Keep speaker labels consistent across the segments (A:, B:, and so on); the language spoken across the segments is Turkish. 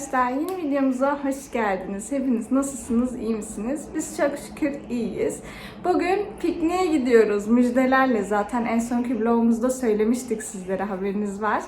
A: arkadaşlar. Yeni videomuza hoş geldiniz. Hepiniz nasılsınız? iyi misiniz? Biz çok şükür iyiyiz. Bugün pikniğe gidiyoruz. Müjdelerle zaten en sonki vlogumuzda söylemiştik sizlere haberiniz var.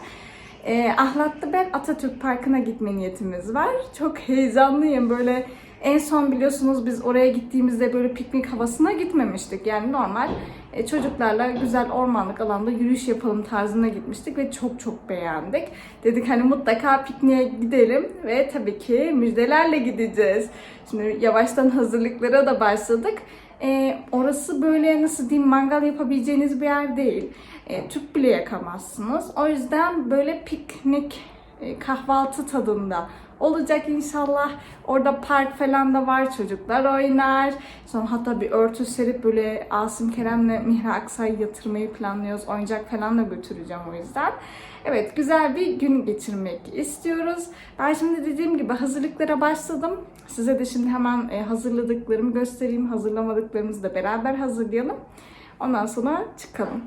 A: Ee, Ahlatlı Ben Atatürk Parkı'na gitme niyetimiz var. Çok heyecanlıyım. Böyle en son biliyorsunuz biz oraya gittiğimizde böyle piknik havasına gitmemiştik. Yani normal e, çocuklarla güzel ormanlık alanda yürüyüş yapalım tarzına gitmiştik ve çok çok beğendik. Dedik hani mutlaka pikniğe gidelim ve tabii ki müjdelerle gideceğiz. Şimdi yavaştan hazırlıklara da başladık. E, orası böyle nasıl diyeyim mangal yapabileceğiniz bir yer değil. E, tüp bile yakamazsınız. O yüzden böyle piknik e, kahvaltı tadında olacak inşallah. Orada park falan da var çocuklar oynar. Sonra hatta bir örtü serip böyle Asım Kerem'le Mihra Aksay yatırmayı planlıyoruz. Oyuncak falan da götüreceğim o yüzden. Evet güzel bir gün geçirmek istiyoruz. Ben şimdi dediğim gibi hazırlıklara başladım. Size de şimdi hemen e, hazırladıklarımı göstereyim. Hazırlamadıklarımızı da beraber hazırlayalım. Ondan sonra çıkalım.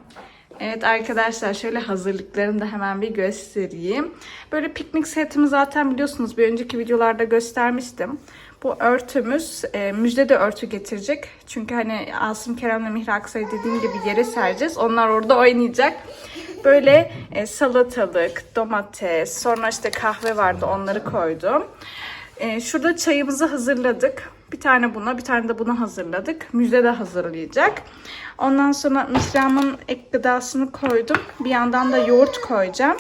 A: Evet arkadaşlar şöyle hazırlıklarını da hemen bir göstereyim. Böyle piknik setimi zaten biliyorsunuz bir önceki videolarda göstermiştim. Bu örtümüz e, müjde de örtü getirecek. Çünkü hani Asım Kerem'le Mihra Aksay dediğim gibi yere sereceğiz. Onlar orada oynayacak. Böyle e, salatalık, domates, sonra işte kahve vardı onları koydum. E, şurada çayımızı hazırladık. Bir tane buna, bir tane de buna hazırladık. Müjde de hazırlayacak. Ondan sonra Mihram'ın ek gıdasını koydum. Bir yandan da yoğurt koyacağım.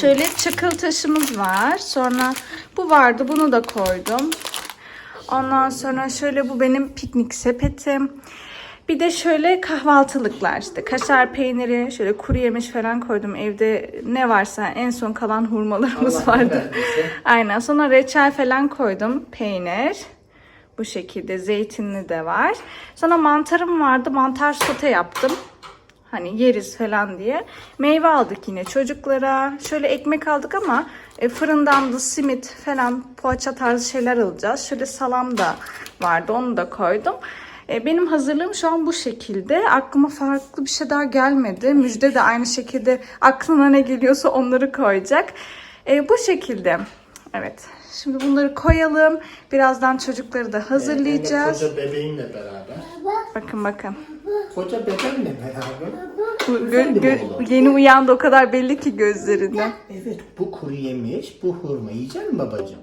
A: Şöyle çakıl taşımız var. Sonra bu vardı. Bunu da koydum. Ondan sonra şöyle bu benim piknik sepetim. Bir de şöyle kahvaltılıklar işte kaşar peyniri, şöyle kuru yemiş falan koydum. Evde ne varsa en son kalan hurmalarımız
B: Allah
A: vardı. Aynen. Sonra reçel falan koydum. Peynir. Bu şekilde zeytinli de var. Sonra mantarım vardı. Mantar sote yaptım. Hani yeriz falan diye. Meyve aldık yine çocuklara. Şöyle ekmek aldık ama e, fırından da simit falan poğaça tarzı şeyler alacağız. Şöyle salam da vardı. Onu da koydum. E, benim hazırlığım şu an bu şekilde. Aklıma farklı bir şey daha gelmedi. Müjde de aynı şekilde aklına ne geliyorsa onları koyacak. E, bu şekilde. Evet. Şimdi bunları koyalım. Birazdan çocukları da hazırlayacağız.
B: Koca bebeğimle beraber.
A: Bakın bakın.
B: Koca bebeğimle beraber.
A: Bu gö- gö- yeni uyandı o kadar belli ki gözlerinden.
B: Evet bu kuru yemiş, bu hurma yiyecek misin babacığım?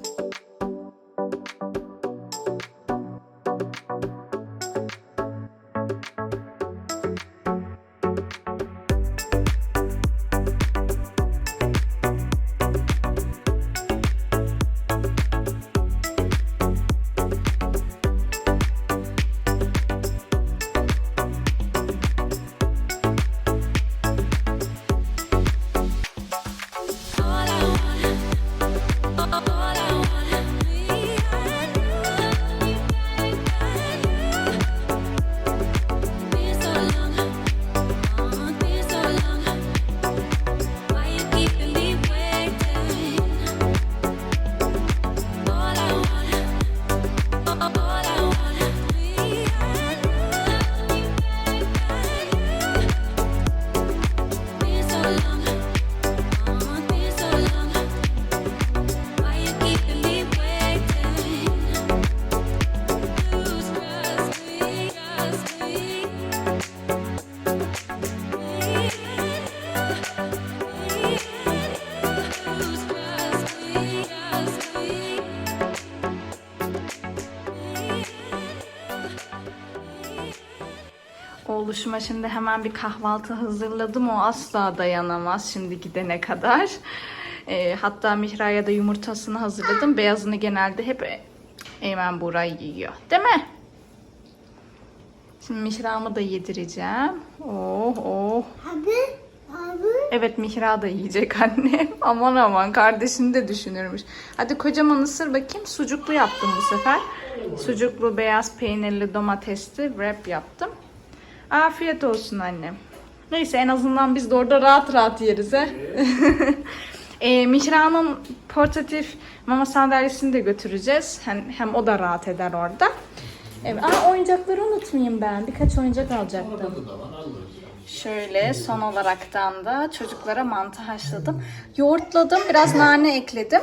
A: Oğluşuma şimdi hemen bir kahvaltı hazırladım. O asla dayanamaz şimdi gidene kadar. Ee, hatta Mihra'ya da yumurtasını hazırladım. Beyazını genelde hep Eymen Buğra yiyor. Değil mi? Şimdi Mihra'mı da yedireceğim. Oh oh.
C: Abi, abi.
A: Evet Mihra da yiyecek annem. aman aman kardeşini de düşünürmüş. Hadi kocaman ısır bakayım. Sucuklu yaptım bu sefer. Sucuklu beyaz peynirli domatesli wrap yaptım. Afiyet olsun annem. Neyse en azından biz de orada rahat rahat yeriz he. e, Mihra'nın portatif mama sandalyesini de götüreceğiz. Hem, hem o da rahat eder orada. Evet. Aa oyuncakları unutmayayım ben. Birkaç oyuncak alacaktım.
B: Orada da var alırız.
A: Şöyle son olaraktan da çocuklara mantı haşladım. Yoğurtladım, biraz nane ekledim.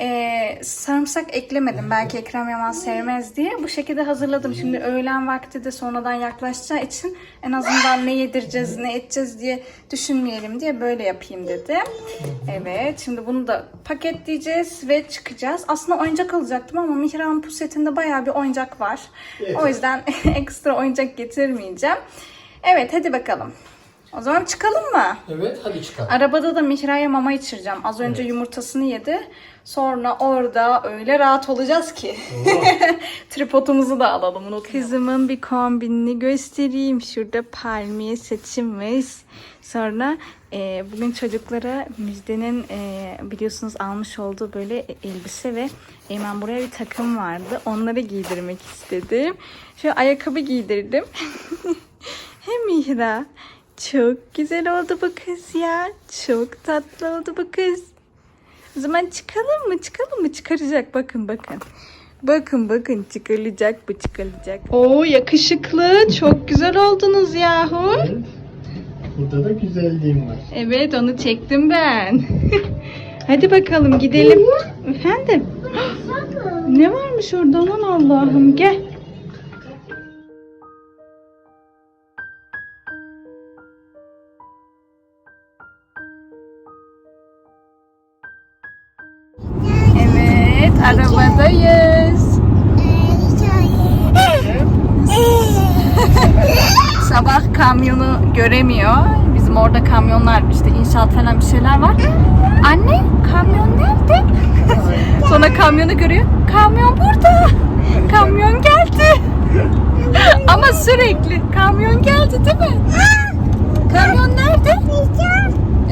A: Ee, sarımsak eklemedim. Belki Ekrem Yaman sevmez diye. Bu şekilde hazırladım. Şimdi öğlen vakti de sonradan yaklaşacağı için en azından ne yedireceğiz, ne edeceğiz diye düşünmeyelim diye böyle yapayım dedim. Evet, şimdi bunu da paketleyeceğiz ve çıkacağız. Aslında oyuncak alacaktım ama Mihran pusetinde bayağı bir oyuncak var. O yüzden ekstra oyuncak getirmeyeceğim. Evet hadi bakalım. O zaman çıkalım mı?
B: Evet hadi çıkalım.
A: Arabada da Mihra'ya mama içireceğim. Az önce yumurtasını yedi. Sonra orada öyle rahat olacağız ki. Tripodumuzu da alalım. Unut. Kızımın bir kombinini göstereyim. Şurada palmiye saçımız. Sonra e, bugün çocuklara Müjde'nin e, biliyorsunuz almış olduğu böyle elbise ve hemen buraya bir takım vardı. Onları giydirmek istedim. Şu ayakkabı giydirdim. Hem Mihra. Çok güzel oldu bu kız ya. Çok tatlı oldu bu kız. O zaman çıkalım mı? Çıkalım mı? Çıkaracak. Bakın bakın. Bakın bakın çıkaracak bu çıkaracak. Oo yakışıklı. Çok güzel oldunuz yahu.
B: Burada da güzelliğim var.
A: Evet onu çektim ben. Hadi bakalım gidelim. Efendim? ne varmış orada aman Allah'ım gel. Göremiyor. Bizim orada kamyonlar işte inşaat falan bir şeyler var. Anne kamyon nerede? Sonra kamyonu görüyor. Kamyon burada. Kamyon geldi. Ama sürekli kamyon geldi değil mi? Kamyon nerede?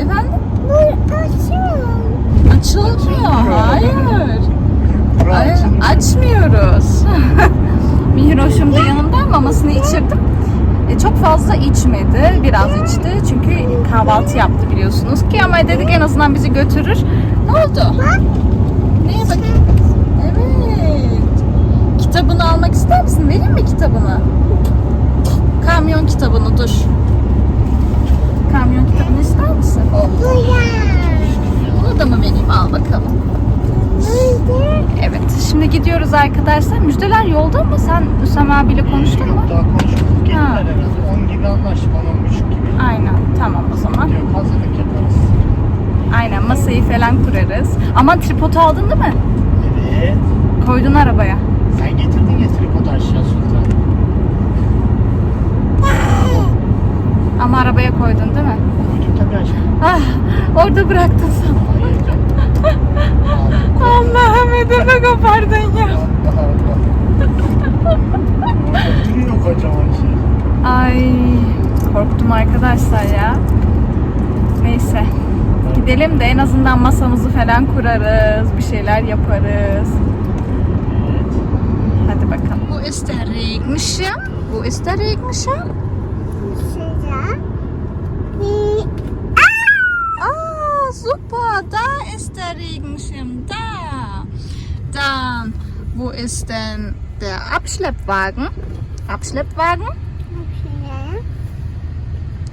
A: Efendim? Açılmıyor. Hayır. Ay, açmıyoruz. Mihroş'um da yanımda mamasını içirdim. E, çok fazla içmedi. Biraz içti. Çünkü kahvaltı yaptı biliyorsunuz ki. Ama dedik en azından bizi götürür. Ne oldu? Neye bakayım? Evet. Kitabını almak ister misin? Vereyim mi kitabını? Kamyon kitabını dur. Kamyon kitabını ister misin? Bunu da mı vereyim? Al bakalım. Evet. Şimdi gidiyoruz arkadaşlar. Müjdeler yolda mı? Sen Hüsam abiyle konuştun mu?
B: Daha konuşmadık. Gelirler
A: Ha.
B: herhalde. 10 gibi anlaştık. 10-10.30 gibi.
A: Aynen. Tamam o zaman.
B: Yok hazırlık yaparız.
A: Aynen masayı falan kurarız. Ama tripodu aldın değil mi?
B: Evet.
A: Koydun arabaya.
B: Sen getirdin ya tripodu aşağı Sultan.
A: Ama arabaya koydun değil mi?
B: Koydum tabii aşağı.
A: Ah orada bıraktın sen.
B: Hayır canım.
A: Allah'ım kopardın ya.
B: Duruyor kocaman şey.
A: Ay korktum arkadaşlar ya. Neyse. Gidelim de en azından masamızı falan kurarız. Bir şeyler yaparız. Hadi bakalım. Bu ist der Regenschirm. Bu ist der Regenschirm. Ah, super. Da ist der Regenschirm. Da. Dann, wo ist denn der Abschleppwagen? Abschleppwagen?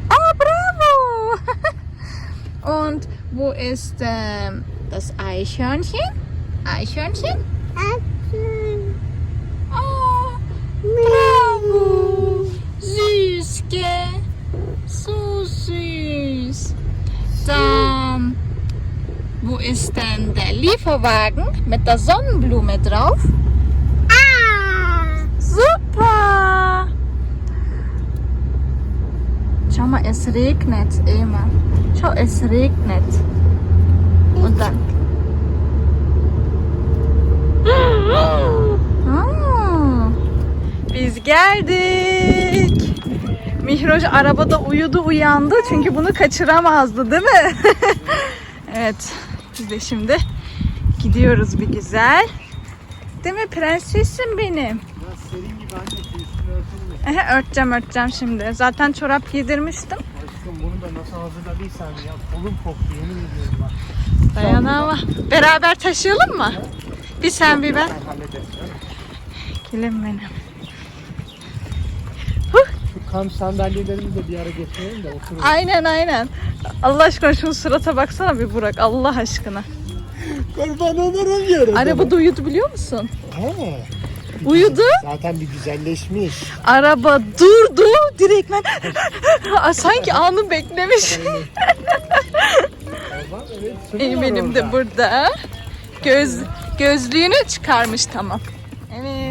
A: Ah, bravo. Und wo ist ähm, das Eichhörnchen? Eichhörnchen? Oh, bravo. Süß, gell? So süß. Dann, wo ist denn der Lieferwagen mit der Sonnenblume drauf? Super! Schau mal, es regnet immer. Schau, es regnet. Und dann. Aa, Biz geldik. Mihroş arabada uyudu uyandı çünkü bunu kaçıramazdı değil mi? evet. Biz de şimdi gidiyoruz bir güzel. Değil mi prensesim benim?
B: Biraz serin gibi anne üstünü örtün mü?
A: Ehe, örteceğim örteceğim şimdi. Zaten çorap giydirmiştim.
B: Aşkım bunu da nasıl hazırladıysan ya kolum koptu yemin ediyorum bak.
A: Dayanama. Beraber taşıyalım mı? Bir sen bir ben. Kilim benim.
B: Kamp sandalyelerimizi de bir ara getirelim de otururuz.
A: Aynen aynen. Allah aşkına şunun surata baksana bir Burak. Allah aşkına.
B: Kurban olurum yarın.
A: Arabada uyudu biliyor musun?
B: He.
A: Uyudu.
B: Zaten bir güzelleşmiş.
A: Araba durdu. Direktmen sanki anı beklemiş.
B: Tamam evet. var
A: Eminim de
B: orada.
A: burada. Göz gözlüğünü çıkarmış tamam.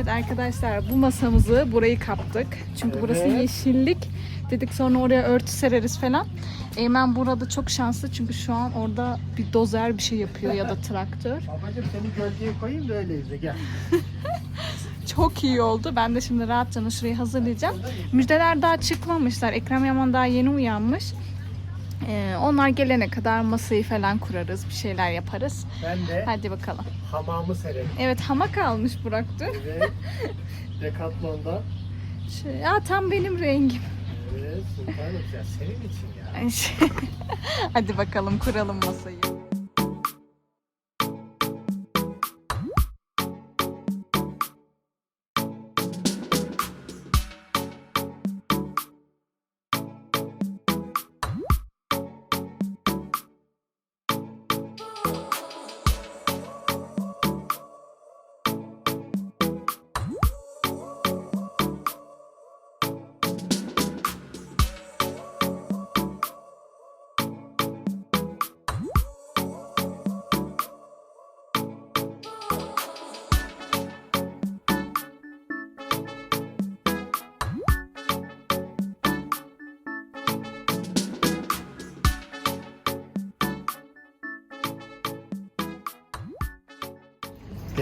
A: Evet arkadaşlar bu masamızı burayı kaptık. Çünkü burası
B: Evet.
A: yeşillik. Dedik sonra oraya örtü sereriz falan. Eymen burada çok şanslı çünkü şu an orada bir dozer bir şey yapıyor ya da traktör.
B: Babacım seni gölgeye koyayım da öyle izle gel.
A: Çok iyi oldu. Ben de şimdi rahatça şurayı hazırlayacağım. Müjdeler daha çıkmamışlar. Ekrem Yaman daha yeni uyanmış. Ee, onlar gelene kadar masayı falan kurarız. Bir şeyler yaparız.
B: Ben de
A: Hadi bakalım.
B: hamamı sererim.
A: Evet hamak almış Burak dur.
B: Evet. Decathlon'da.
A: Şu- Ya tam benim rengim.
B: Evet sultanım ya senin için ya.
A: Şey- Hadi bakalım kuralım masayı.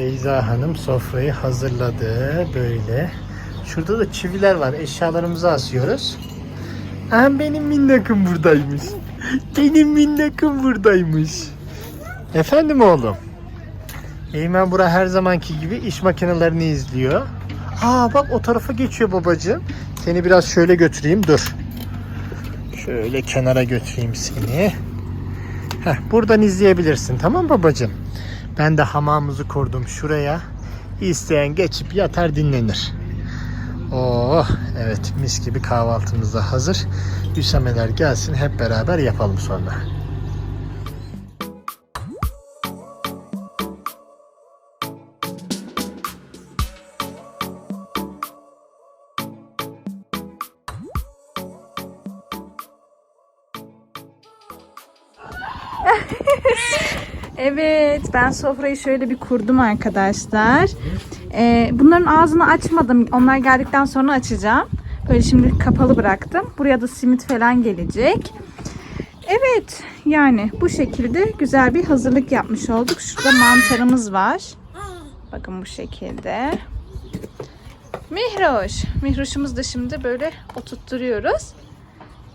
B: Beyza Hanım sofrayı hazırladı böyle. Şurada da çiviler var. Eşyalarımızı asıyoruz. Aa, benim minnakım buradaymış. Benim minnakım buradaymış. Efendim oğlum. Eymen bura her zamanki gibi iş makinelerini izliyor. Aa bak o tarafa geçiyor babacığım. Seni biraz şöyle götüreyim dur. Şöyle kenara götüreyim seni. Heh, buradan izleyebilirsin tamam babacığım. Ben de hamamımızı kurdum şuraya. İsteyen geçip yatar dinlenir. Oh evet mis gibi kahvaltımız da hazır. Hüsameler gelsin hep beraber yapalım sonra.
A: Evet ben sofrayı şöyle bir kurdum arkadaşlar. Ee, bunların ağzını açmadım. Onlar geldikten sonra açacağım. Böyle şimdi kapalı bıraktım. Buraya da simit falan gelecek. Evet yani bu şekilde güzel bir hazırlık yapmış olduk. Şurada mantarımız var. Bakın bu şekilde. Mihroş. Mihroş'umuz da şimdi böyle oturtturuyoruz.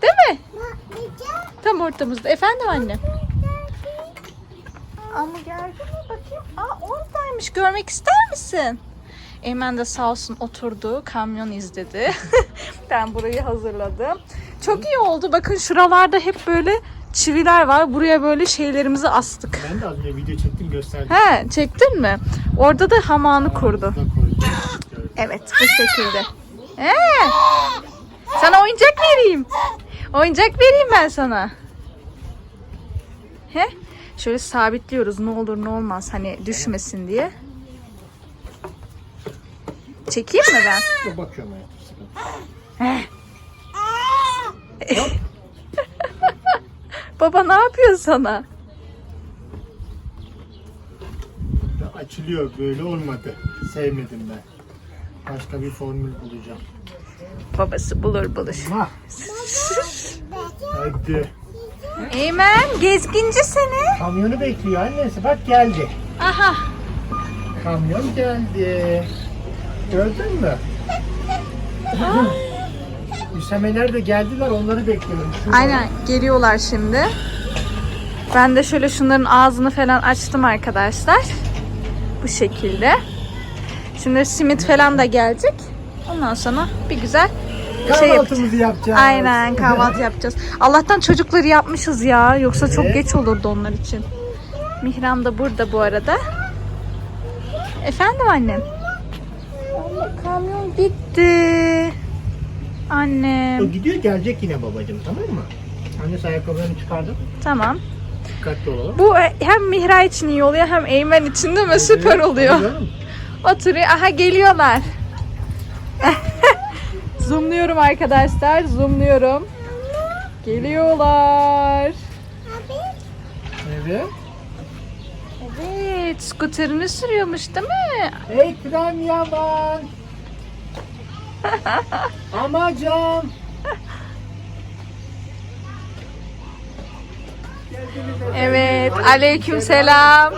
A: Değil mi? Tam ortamızda. Efendim anne. Ama geldi mi bakayım? Aa oradaymış. Görmek ister misin? Eymen de sağ olsun oturdu. Kamyon izledi. ben burayı hazırladım. Çok iyi oldu. Bakın şuralarda hep böyle çiviler var. Buraya böyle şeylerimizi astık.
B: Ben de az önce video çektim gösterdim.
A: He çektin mi? Orada da hamağını kurdu. Evet bu şekilde. He. Sana oyuncak vereyim. Oyuncak vereyim ben sana. He? Şöyle sabitliyoruz ne olur ne olmaz hani düşmesin diye. Çekeyim mi ben?
B: Dur bakıyorum sıkıntı.
A: Baba ne yapıyor sana?
B: Ya Açılıyor böyle olmadı. Sevmedim ben. Başka bir formül bulacağım.
A: Babası bulur bulur.
B: Ha. Hadi.
A: Eymen gezginci seni.
B: Kamyonu bekliyor annesi. Bak geldi.
A: Aha.
B: Kamyon geldi. Gördün mü? Hüsameler de geldiler onları bekliyorum. Şurada.
A: Aynen geliyorlar şimdi. Ben de şöyle şunların ağzını falan açtım arkadaşlar. Bu şekilde. Şimdi simit falan da gelecek. Ondan sonra bir güzel şey yapacağız.
B: Kahvaltımızı yapacağız.
A: Aynen kahvaltı yapacağız. Allah'tan çocukları yapmışız ya. Yoksa çok
B: Evet.
A: geç olurdu onlar için. Mihram da burada bu arada. Efendim annem? Anne kamyon gitti. Annem.
B: O gidiyor gelecek yine babacığım tamam mı? Annesi ayakkabılarını çıkardı.
A: Tamam.
B: Dikkatli olalım.
A: Bu e, hem Mihra için iyi oluyor hem Eymen için değil mi? Süper oluyor. Oturuyor. Aha geliyorlar. zoomluyorum arkadaşlar. Zoomluyorum. Geliyorlar.
B: Evet.
A: Evet. Skuterini sürüyormuş değil mi?
B: Ekrem Yaman. Amacım.
A: Evet. Aleyküm selam.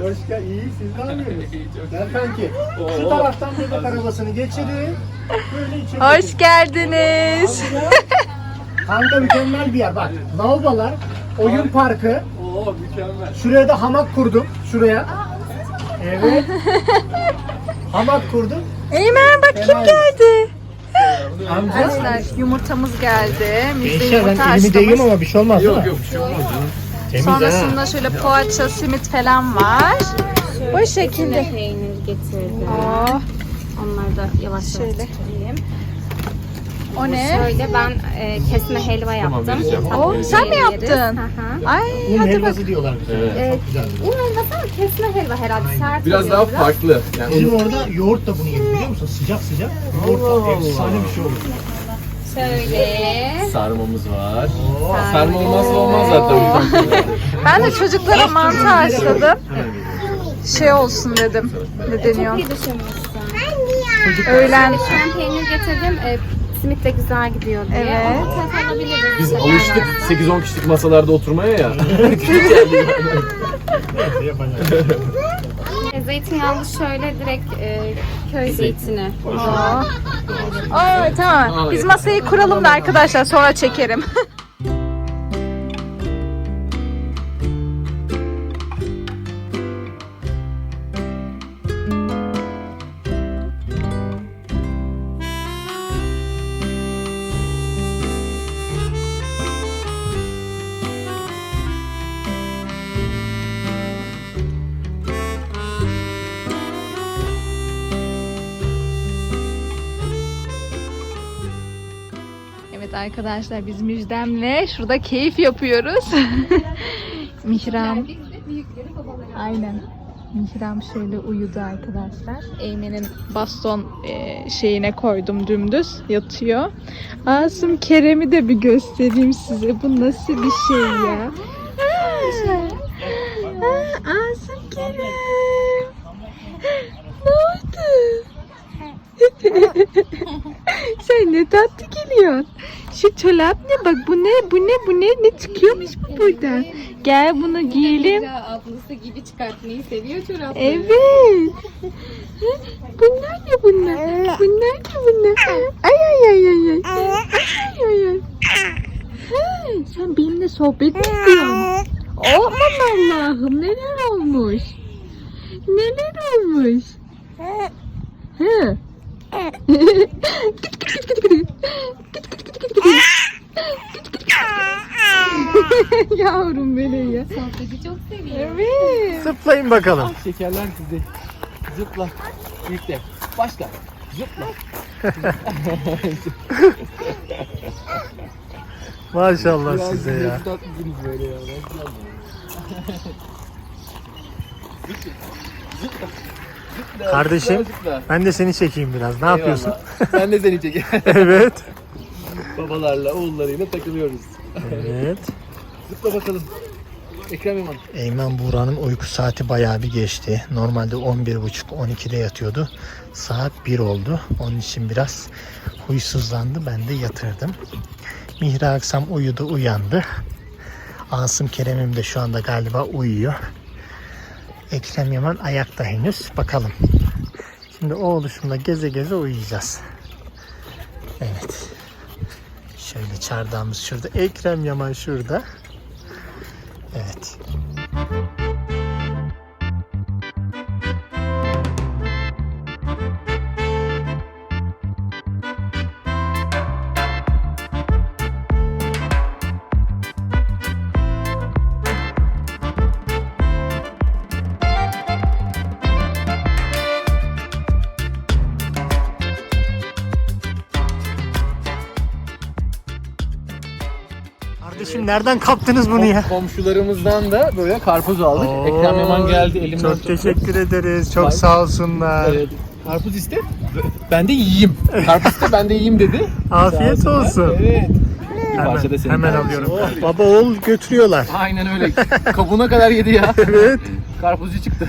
B: Hoş geldin. İyi siz ne yapıyorsunuz? Gel kanki. Şu taraftan bebek arabasını geçirin. Böyle içeri.
A: Hoş geldiniz.
B: Kanka mükemmel bir yer bak. Lavabolar, oyun parkı. Oo mükemmel. Şuraya da hamak kurdum. Şuraya. Evet. hamak kurdum.
A: Eymen bak kim geldi.
B: Amca.
A: Arkadaşlar yumurtamız geldi. Müjde
B: Gençler ben
A: yumurta
B: elimi değiyorum
A: haşlamış.
B: ama bir şey olmaz yok, yok, bir şey olmaz Temiz
A: Sonrasında şöyle poğaça, simit falan var. Bu şekilde.
C: peynir getirdim.
A: Oh,
C: Onları da yavaş yavaş
A: Şöyle.
C: çıkarayım.
A: o ne?
C: Şöyle ben e, kesme helva yaptım. Tatlı
A: Oo, sen mi yaptın?
C: Hı hı.
A: Ay
B: Un
A: hadi bak.
B: helvası diyorlar bize.
C: Evet.
B: Güzel.
C: Un helvası ama kesme helva herhalde sert
D: Biraz daha farklı. Yani
B: Bizim orada yoğurt da bunu yiyor biliyor musun? Sıcak sıcak. Yoğurt da efsane bir şey olur.
C: Şöyle.
D: sarmamız var. Sarma olmazsa olmaz zaten.
A: Ben de çocuklara mantı haşladım. Şey olsun dedim. Ne deniyor?
C: İyi düşünmüşsün.
A: Öğlen.
C: An peynir getirdim. E, simit de güzel gidiyor diye.
A: Evet.
D: Biz alıştık 8-10 kişilik masalarda oturmaya ya.
C: Zeytinyağlı şöyle direkt e, köy zeytini.
A: Aa. Aa, tamam. Biz masayı kuralım da arkadaşlar sonra çekerim. arkadaşlar biz Müjdem'le şurada keyif yapıyoruz. Mihram. Aynen. Mihram şöyle uyudu arkadaşlar. Eymen'in baston e, şeyine koydum dümdüz yatıyor. Asım Kerem'i de bir göstereyim size. Bu nasıl bir şey ya? Aa, Asım Kerem. Sen ne tatlı geliyorsun. Şu çorap ne bak bu ne bu ne bu ne ne çıkıyormuş bu buradan. Gel bunu giyelim.
C: Ablası gibi çıkartmayı seviyor çorapları.
A: Evet. Bunlar ne bunlar? Bunlar ne bunlar? Ay ay ay ay ay. Ay ay ay. Ha, Sen benimle sohbet mi ediyorsun? Aman Allah'ım neler olmuş? Neler olmuş? Hı. Yavrum benim ya.
C: Sohbeti çok seviyor.
A: Evet.
B: Zıplayın bakalım.
D: Şekerler sizi. Zıpla. Yükle. Başla. Zıpla.
B: Maşallah size ya.
D: Tatlısınız böyle ya.
B: Kardeşim
D: Zıpla.
B: ben de seni çekeyim biraz. Ne yapıyorsun?
D: Eyvallah. Ben de seni çekeyim.
B: evet.
D: Babalarla, oğullarıyla takılıyoruz.
B: Evet.
D: Zıpla bakalım. Ekrem İman.
B: Eymen Buğra'nın uyku saati bayağı bir geçti. Normalde 11.30-12'de yatıyordu. Saat 1 oldu. Onun için biraz huysuzlandı. Ben de yatırdım. Mihra Aksam uyudu, uyandı. Asım Kerem'im de şu anda galiba uyuyor. Ekrem Yaman ayakta henüz. Bakalım. Şimdi o oluşumda geze geze uyuyacağız. Evet. Şöyle çardağımız şurada. Ekrem Yaman şurada. Evet. Nereden kaptınız bunu ya?
D: Komşularımızdan da böyle karpuz aldık.
B: Oo,
D: Ekrem Yaman geldi elimden
B: Çok
D: tuttu.
B: teşekkür ederiz. Çok
D: Vay.
B: sağ olsunlar.
D: Evet. Karpuz iste. Ben de yiyeyim. Karpuz iste ben de yiyeyim dedi.
B: Afiyet olsun.
D: Evet. Bir
B: Hemen,
D: parça da senin
B: hemen alıyorum.
D: Oh.
B: Baba oğul götürüyorlar.
D: Aynen öyle. Kabuğuna kadar yedi ya.
B: Evet.
D: Karpuzcu çıktı.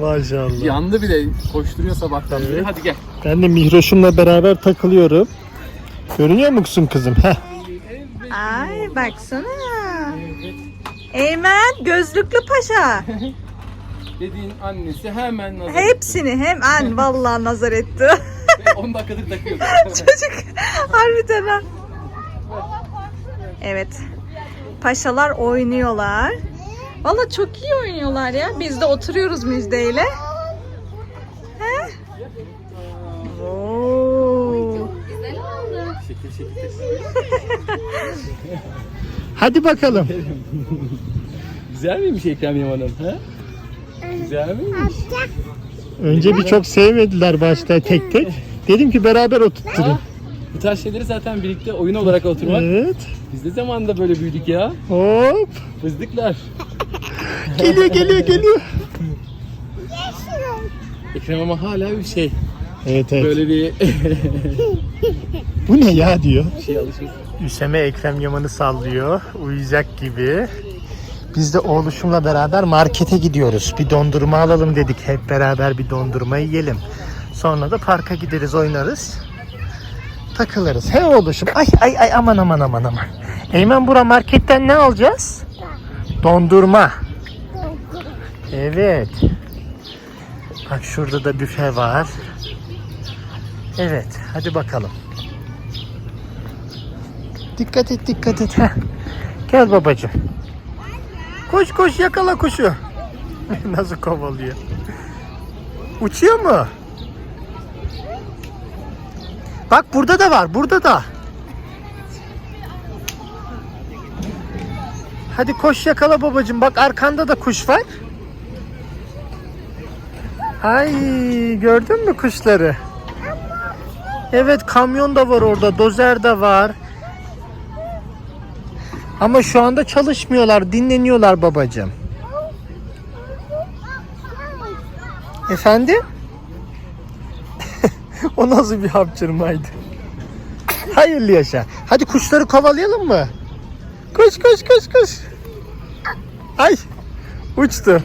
B: Maşallah.
D: Yandı bile. Koşturuyor sabahtan beri.
B: Evet.
D: Hadi gel.
B: Ben de Mihroş'umla beraber takılıyorum. Görünüyor musun kızım? Heh.
A: Ay baksana. Eymen gözlüklü paşa.
D: Dediğin annesi hemen nazar
A: Hepsini hemen vallahi nazar etti.
D: etti. 10 dakikadır takıyordu.
A: Çocuk harbiden ha. Evet. Paşalar oynuyorlar. Valla çok iyi oynuyorlar ya. Biz de oturuyoruz müjdeyle. He?
B: Hadi bakalım.
D: Güzel miymiş Ekrem Yaman'ın? Ha? Güzel miymiş?
B: Önce bir çok sevmediler başta tek tek. Dedim ki beraber oturtturun.
D: Bu tarz şeyleri zaten birlikte oyun olarak oturmak.
B: Evet.
D: Biz de zamanında böyle büyüdük ya.
B: Hop.
D: Fızdıklar.
B: Geliyor geliyor geliyor.
D: Ekrem ama hala bir şey.
B: Evet evet.
D: Böyle bir
B: Bu ne ya diyor.
D: şey alışmış.
B: Üseme Ekrem Yaman'ı sallıyor. Uyuyacak gibi. Biz de oğluşumla beraber markete gidiyoruz. Bir dondurma alalım dedik. Hep beraber bir dondurma yiyelim. Sonra da parka gideriz oynarız. Takılırız. He oğluşum. Ay ay ay aman aman aman aman. Eymen bura marketten ne alacağız? Dondurma. Evet. Bak şurada da büfe var. Evet. Hadi bakalım. Dikkat et dikkat et. Gel babacığım. Koş koş yakala kuşu. Nasıl kovalıyor? Uçuyor mu? Bak burada da var burada da. Hadi koş yakala babacığım. Bak arkanda da kuş var. Ay gördün mü kuşları? Evet kamyon da var orada. Dozer de var. Ama şu anda çalışmıyorlar, dinleniyorlar babacığım. Efendim? o nasıl bir hapçırmaydı? Hayırlı yaşa. Hadi kuşları kovalayalım mı? Koş koş koş koş. Ay uçtu.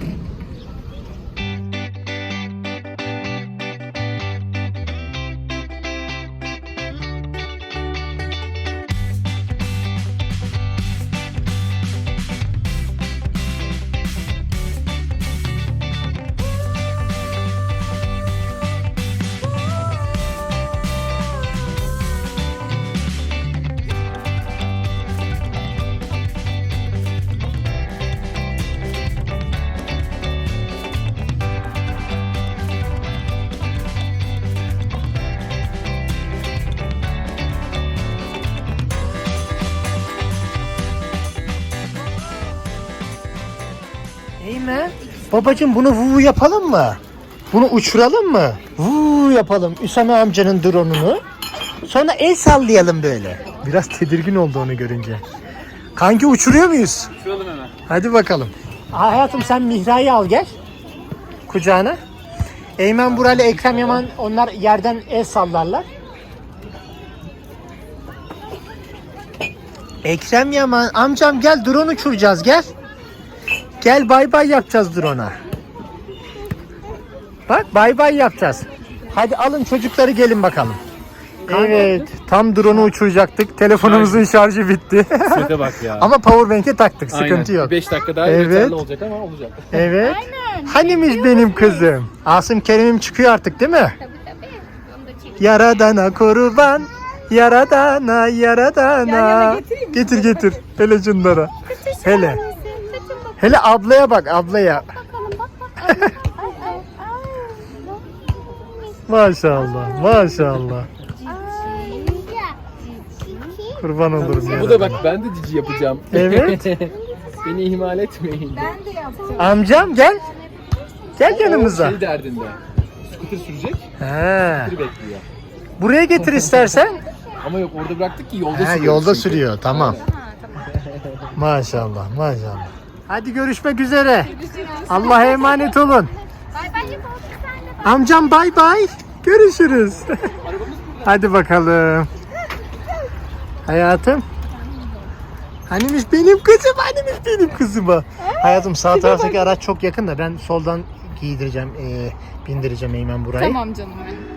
B: Eymen. Babacığım bunu vu yapalım mı? Bunu uçuralım mı? Vu yapalım. Üsame amcanın drone'unu. Sonra el sallayalım böyle. Biraz tedirgin oldu onu görünce. Kanki uçuruyor muyuz?
D: Şuralım hemen.
B: Hadi bakalım. Aa, hayatım sen Mihra'yı al gel. Kucağına. Eymen Burali, Ekrem Yaman onlar yerden el sallarlar. Ekrem Yaman amcam gel drone uçuracağız gel. Gel bay bay yapacağız drone'a. Bak bay bay yapacağız. Hadi alın çocukları gelin bakalım. Evet tam drone'u uçuracaktık. Telefonumuzun şarjı bitti.
D: Sete bak ya.
B: Ama powerbank'e taktık sıkıntı yok.
D: 5 dakika daha
B: Evet.
D: yeterli olacak ama olacak.
B: Evet. Hanimiş benim kızım? Asım Kerim'im çıkıyor artık değil mi?
C: Tabii tabii.
B: Yaradana kurban. Yaradana yaradana. Getir getir. Hele şunlara. Hele. Hele ablaya bak ablaya. Maşallah maşallah. Kurban olurum
D: Bu
B: ya.
D: da bak ben de cici yapacağım.
B: Evet.
D: Beni ihmal etmeyin.
B: Amcam gel. Gel yanımıza.
D: Şey derdinde. Scooter sürecek.
B: He.
D: Scooter bekliyor.
B: Buraya getir istersen.
D: Ama yok orada bıraktık ki yolda
B: He,
D: sürüyor.
B: yolda
D: çünkü.
B: sürüyor tamam. Maşallah maşallah. Hadi görüşmek üzere. Allah'a emanet olun.
C: Bay bay.
B: Amcam bay bay. Görüşürüz. Hadi bakalım. Hayatım. Hanimiş benim kızım, hanimiş benim kızıma. Hayatım sağ taraftaki araç çok yakın da ben soldan giydireceğim, e, bindireceğim Eymen burayı.
A: Tamam canım benim.